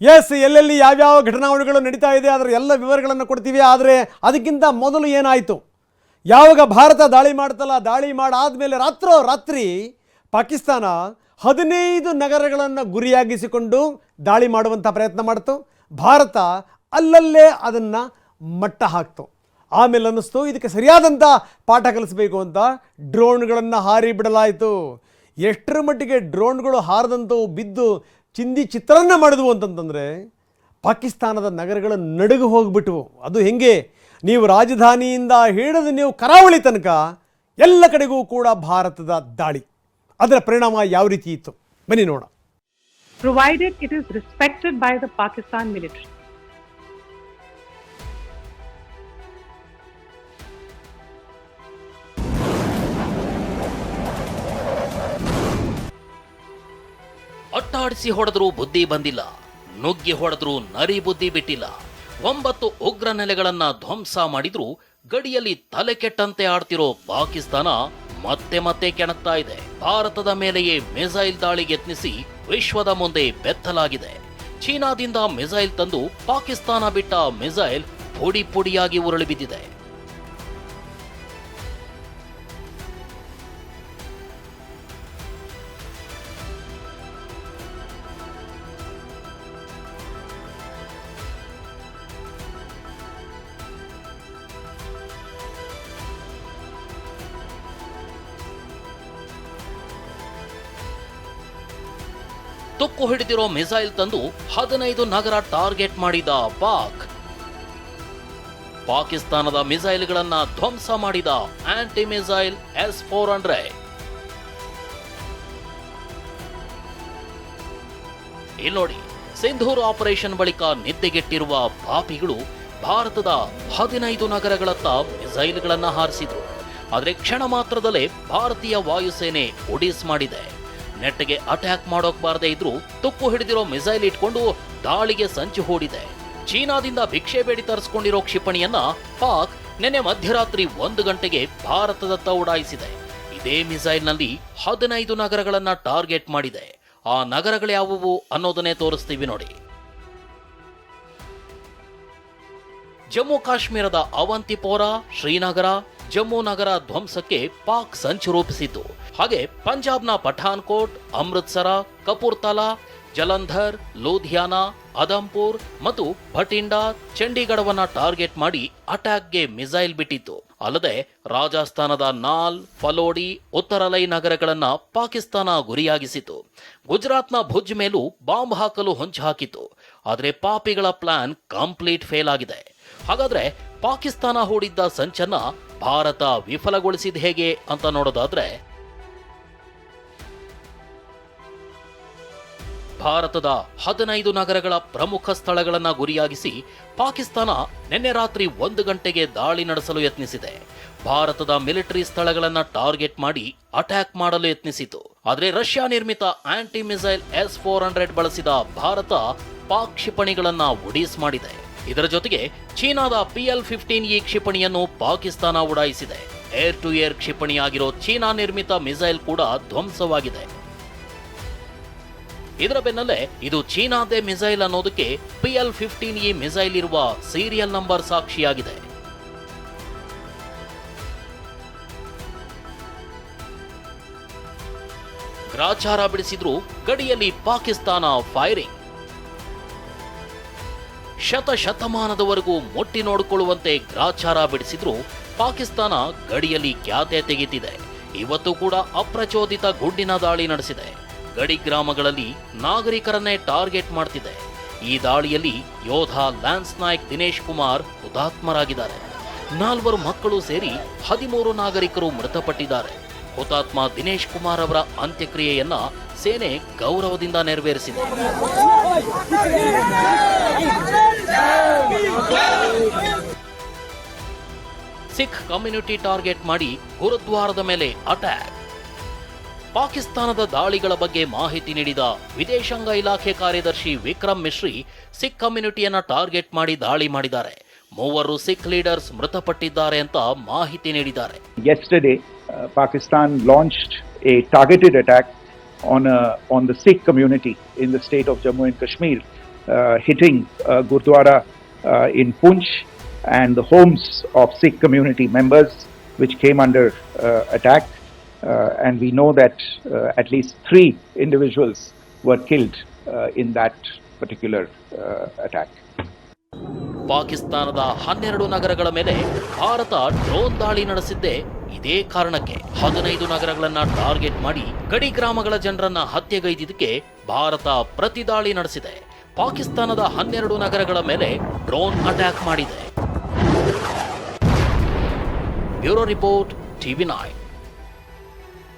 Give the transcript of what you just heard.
S ಎಲ್ಲೆಲ್ಲಿ ಯಾವ್ಯಾವ ಘಟನಾವಳಿಗಳು ನಡೀತಾ ಇದೆ, ಅದರ ಎಲ್ಲ ವಿವರಗಳನ್ನು ಕೊಡ್ತೀವಿ. ಆದರೆ ಅದಕ್ಕಿಂತ ಮೊದಲು ಏನಾಯಿತು? ಯಾವಾಗ ಭಾರತ ದಾಳಿ ಮಾಡ್ತಲ್ಲ, ದಾಳಿ ಮಾಡಾದ ಮೇಲೆ ರಾತ್ರೋ ರಾತ್ರಿ ಪಾಕಿಸ್ತಾನ ಹದಿನೈದು ನಗರಗಳನ್ನು ಗುರಿಯಾಗಿಸಿಕೊಂಡು ದಾಳಿ ಮಾಡುವಂಥ ಪ್ರಯತ್ನ ಮಾಡ್ತು. ಭಾರತ ಅಲ್ಲಲ್ಲೇ ಅದನ್ನು ಮಟ್ಟ ಹಾಕ್ತು. ಆಮೇಲೆ ಅನ್ನಿಸ್ತು, ಇದಕ್ಕೆ ಸರಿಯಾದಂಥ ಪಾಠ ಕಲಿಸಬೇಕು ಅಂತ ಡ್ರೋನ್ಗಳನ್ನು ಹಾರಿ ಬಿಡಲಾಯಿತು. ಎಷ್ಟರ ಮಟ್ಟಿಗೆ ಡ್ರೋನ್ಗಳು ಹಾರದಂಥವು ಬಿದ್ದು ಚಿಂದಿ ಚಿತ್ರಾನ್ನ ಮಾಡಿದ್ವು ಅಂತಂತಂದರೆ ಪಾಕಿಸ್ತಾನದ ನಗರಗಳ ನಡುಗು ಹೋಗ್ಬಿಟ್ವು. ಅದು ಹೆಂಗೆ? ನೀವು ರಾಜಧಾನಿಯಿಂದ ಹಿಡಿದು ನೀವು ಕರಾವಳಿ ತನಕ ಎಲ್ಲ ಕಡೆಗೂ ಕೂಡ ಭಾರತದ ದಾಳಿ. ಅದರ ಪರಿಣಾಮ ಯಾವ ರೀತಿ ಇತ್ತು? ಬನ್ನಿ ನೋಡ provided it is respected by the Pakistan military. ಅಟ್ಟಾಡಿಸಿ ಹೊಡೆದ್ರೂ ಬುದ್ಧಿ ಬಂದಿಲ್ಲ. ನುಗ್ಗಿ ಹೊಡೆದ್ರೂ ನರಿ ಬುದ್ಧಿ ಬಿಟ್ಟಿಲ್ಲ. ಒಂಬತ್ತು ಉಗ್ರ ನೆಲೆಗಳನ್ನ ಧ್ವಂಸ ಮಾಡಿದ್ರೂ ಗಡಿಯಲ್ಲಿ ತಲೆ ಕೆಟ್ಟಂತೆ ಆಡ್ತಿರೋ ಪಾಕಿಸ್ತಾನ ಮತ್ತೆ ಮತ್ತೆ ಕೆಣಕ್ತಾ ಇದೆ. ಭಾರತದ ಮೇಲೆಯೇ ಮಿಸೈಲ್ ದಾಳಿ ಯತ್ನಿಸಿ ವಿಶ್ವದ ಮುಂದೆ ಬೆತ್ತಲಾಗಿದೆ. ಚೀನಾದಿಂದ ಮಿಸೈಲ್ ತಂದು ಪಾಕಿಸ್ತಾನ ಬಿಟ್ಟ ಮಿಸೈಲ್ ಪುಡಿ ಪುಡಿಯಾಗಿ ಉರುಳಿ ಬಿದ್ದಿದೆ. ತುಕ್ಕು ಹಿಡಿದಿರೋ ಮಿಸೈಲ್ ತಂದು ಹದಿನೈದು ನಗರ ಟಾರ್ಗೆಟ್ ಮಾಡಿದ ಪಾಕ್. ಪಾಕಿಸ್ತಾನದ ಮಿಸೈಲ್ಗಳನ್ನ ಧ್ವಂಸ ಮಾಡಿದ anti missile S four hundred. ಇಲ್ಲಿ ಸಿಂಧೂರ್ ಆಪರೇಷನ್ ಬಳಿಕ ನಿದ್ದೆಗೆಟ್ಟಿರುವ ಪಾಪಿಗಳು ಭಾರತದ ಹದಿನೈದು ನಗರಗಳತ್ತ ಮಿಸೈಲ್ಗಳನ್ನ ಹಾರಿಸಿದ್ರು. ಆದರೆ ಕ್ಷಣ ಮಾತ್ರದಲ್ಲೇ ಭಾರತೀಯ ವಾಯುಸೇನೆ ಒಡಿಸ್ ಮಾಡಿದೆ. ನೆಟ್ಗೆ ಅಟ್ಯಾಕ್ ಮಾಡೋಕ್ ಬಾರದೇ ಇದ್ರು ತುಕ್ಕು ಹಿಡಿದಿರೋ ಮಿಸೈಲ್ ಇಟ್ಕೊಂಡು ದಾಳಿಗೆ ಸಂಚು ಹೂಡಿದೆ. ಚೀನಾದಿಂದ ಭಿಕ್ಷೆ ಬೇಡಿ ತರಿಸ್ಕೊಂಡಿರೋ ಕ್ಷಿಪಣಿಯನ್ನ ಪಾಕ್ ನಿನ್ನೆ ಮಧ್ಯರಾತ್ರಿ ಒಂದು ಗಂಟೆಗೆ ಭಾರತದತ್ತ ಉಡಾಯಿಸಿದೆ. ಇದೇ ಮಿಸೈಲ್ನಲ್ಲಿ ಹದಿನೈದು ನಗರಗಳನ್ನ ಟಾರ್ಗೆಟ್ ಮಾಡಿದೆ. ಆ ನಗರಗಳ್ಯಾವುವು ಅನ್ನೋದನ್ನೇ ತೋರಿಸ್ತೀವಿ ನೋಡಿ. ಜಮ್ಮು ಕಾಶ್ಮೀರದ ಅವಂತಿಪೋರಾ, ಶ್ರೀನಗರ ಜಮ್ಮು ನಗರ ಧ್ವಂಸಕ್ಕೆ ಪಾಕ್ ಸಂಚು ರೂಪಿಸಿತು ಹಾಗೆ ಪಂಜಾಬ್ನ ಪಠಾನ್ಕೋಟ್, ಅಮೃತ್ಸರ, ಕಪೂರ್ತಲಾ, ಜಲಂಧರ್, ಲೂಧಿಯಾನ ಅದಂಪುರ್ ಮತ್ತು ಭಟಿಂಡಾ, ಚಂಡೀಗಢವನ್ನ ಟಾರ್ಗೆಟ್ ಮಾಡಿ ಅಟ್ಯಾಕ್ಗೆ ಮಿಸೈಲ್ ಬಿಟ್ಟಿತ್ತು. ಅಲ್ಲದೆ ರಾಜಸ್ಥಾನದ ನಾಲ್, ಫಲೋಡಿ ಉತ್ತರಲೈ ನಗರಗಳನ್ನ ಪಾಕಿಸ್ತಾನ ಗುರಿಯಾಗಿಸಿತು ಗುಜರಾತ್ನ ಭುಜ್ ಮೇಲೂ ಬಾಂಬ್ ಹಾಕಲು ಹೊಂಚು ಹಾಕಿತು ಆದರೆ ಪಾಪಿಗಳ ಪ್ಲಾನ್ ಕಂಪ್ಲೀಟ್ ಫೇಲ್ ಆಗಿದೆ. ಹಾಗಾದ್ರೆ ಪಾಕಿಸ್ತಾನ ಹೂಡಿದ್ದ ಸಂಚನ್ನ ಭಾರತ ವಿಫಲಗೊಳಿಸಿದ ಹೇಗೆ ಅಂತ ನೋಡೋದಾದ್ರೆ, ಭಾರತದ ಹದಿನೈದು ನಗರಗಳ ಪ್ರಮುಖ ಸ್ಥಳಗಳನ್ನು ಗುರಿಯಾಗಿಸಿ ಪಾಕಿಸ್ತಾನ ನಿನ್ನೆ ರಾತ್ರಿ ಒಂದು ಗಂಟೆಗೆ ದಾಳಿ ನಡೆಸಲು ಯತ್ನಿಸಿದೆ. ಭಾರತದ ಮಿಲಿಟರಿ ಸ್ಥಳಗಳನ್ನು ಟಾರ್ಗೆಟ್ ಮಾಡಿ ಅಟ್ಯಾಕ್ ಮಾಡಲು ಯತ್ನಿಸಿತು. ಆದರೆ ರಷ್ಯಾ ನಿರ್ಮಿತ anti missile S four hundred ಬಳಸಿದ ಭಾರತ ಪಾಕ್ ಕ್ಷಿಪಣಿಗಳನ್ನು ಒಡೀಸ್ ಮಾಡಿದೆ. ಇದರ ಜೊತೆಗೆ ಚೀನಾದ ಪಿಎಲ್ ಫಿಫ್ಟೀನ್ ಇ ಕ್ಷಿಪಣಿಯನ್ನು ಪಾಕಿಸ್ತಾನ ಉಡಾಯಿಸಿದೆ. ಏರ್ ಟು ಏರ್ ಕ್ಷಿಪಣಿಯಾಗಿರೋ ಚೀನಾ ನಿರ್ಮಿತ ಮಿಸೈಲ್ ಕೂಡ ಧ್ವಂಸವಾಗಿದೆ. ಇದರ ಬೆನ್ನಲ್ಲೇ ಇದು ಚೀನಾದೇ ಮಿಸೈಲ್ ಅನ್ನೋದಕ್ಕೆ ಪಿಎಲ್ ಫಿಫ್ಟೀನ್ ಇ ಮಿಸೈಲ್ ಇರುವ ಸೀರಿಯಲ್ ನಂಬರ್ ಸಾಕ್ಷಿಯಾಗಿದೆ. ಗ್ರಾಚಾರ ಬಿಡಿಸಿದ್ರು ಗಡಿಯಲ್ಲಿ ಪಾಕಿಸ್ತಾನ ಫೈರಿಂಗ್. ಶತ ಶತಮಾನದವರೆಗೂ ಮುಟ್ಟಿ ನೋಡಿಕೊಳ್ಳುವಂತೆ ಗ್ರಾಚಾರ ಬಿಡಿಸಿದ್ರು ಪಾಕಿಸ್ತಾನ ಗಡಿಯಲ್ಲಿ ಖ್ಯಾತೆ ತೆಗೆದಿದೆ. ಇವತ್ತು ಕೂಡ ಅಪ್ರಚೋದಿತ ಗುಂಡಿನ ದಾಳಿ ನಡೆಸಿದೆ. ಗಡಿ ಗ್ರಾಮಗಳಲ್ಲಿ ನಾಗರಿಕರನ್ನೇ ಟಾರ್ಗೆಟ್ ಮಾಡ್ತಿದೆ. ಈ ದಾಳಿಯಲ್ಲಿ ಯೋಧ ಲ್ಯಾನ್ಸ್ ನಾಯಕ್ ದಿನೇಶ್ ಕುಮಾರ್ ಹುತಾತ್ಮರಾಗಿದ್ದಾರೆ. ನಾಲ್ವರು ಮಕ್ಕಳು ಸೇರಿ ಹದಿಮೂರು ನಾಗರಿಕರು ಮೃತಪಟ್ಟಿದ್ದಾರೆ. ಹುತಾತ್ಮ ದಿನೇಶ್ ಕುಮಾರ್ ಅವರ ಅಂತ್ಯಕ್ರಿಯೆಯನ್ನ ಸೇನೆ ಗೌರವದಿಂದ ನೆರವೇರಿಸಿದೆ. ಸಿಖ್ ಕಮ್ಯುನಿಟಿ ಟಾರ್ಗೆಟ್ ಮಾಡಿ ಗುರುದ್ವಾರದ ಮೇಲೆ ಅಟ್ಯಾಕ್. ಪಾಕಿಸ್ತಾನದ ದಾಳಿಗಳ ಬಗ್ಗೆ ಮಾಹಿತಿ ನೀಡಿದ ವಿದೇಶಾಂಗ ಇಲಾಖೆ ಕಾರ್ಯದರ್ಶಿ ವಿಕ್ರಮ್ ಮಿಶ್ರಿ ಸಿಖ್ ಕಮ್ಯುನಿಟಿಯನ್ನ ಟಾರ್ಗೆಟ್ ಮಾಡಿ ದಾಳಿ ಮಾಡಿದ್ದಾರೆ. ಮೂವರು ಸಿಖ್ ಲೀಡರ್ಸ್ ಮೃತಪಟ್ಟಿದ್ದಾರೆ ಅಂತ ಮಾಹಿತಿ ನೀಡಿದ್ದಾರೆ. Yesterday, uh, Pakistan launched a targeted attack on uh, on the Sikh community in the state of Jammu uh, hitting uh, Gurdwara uh, in Punch and the homes of Sikh community members, which came under uh, attack. Uh, and we know that uh, at least three individuals were killed uh, in that particular uh, attack. ಪಾಕಿಸ್ತಾನದ ಹನ್ನೆರಡು ನಗರಗಳ ಮೇಲೆ Bharat drone ದಾಳಿ ನಡೆಸಿದ್ದೆ ಇದೇ ಕಾರಣಕ್ಕೆ ಹದಿನೈದು ನಗರಗಳನ್ನ target ಮಾಡಿ ಗಡಿ ಗ್ರಾಮಗಳ ಜನರನ್ನ ಹತ್ಯೆಗೈದಿದ್ದಕ್ಕೆ ಭಾರತ ಪ್ರತಿದಾಳಿ ನಡೆಸಿದೆ ಪಾಕಿಸ್ತಾನದ ಹನ್ನೆರಡು ನಗರಗಳ ಮೇಲೆ ಡ್ರೋನ್ ಅಟ್ಯಾಕ್ ಮಾಡಿದೆ. Bureau report TV nine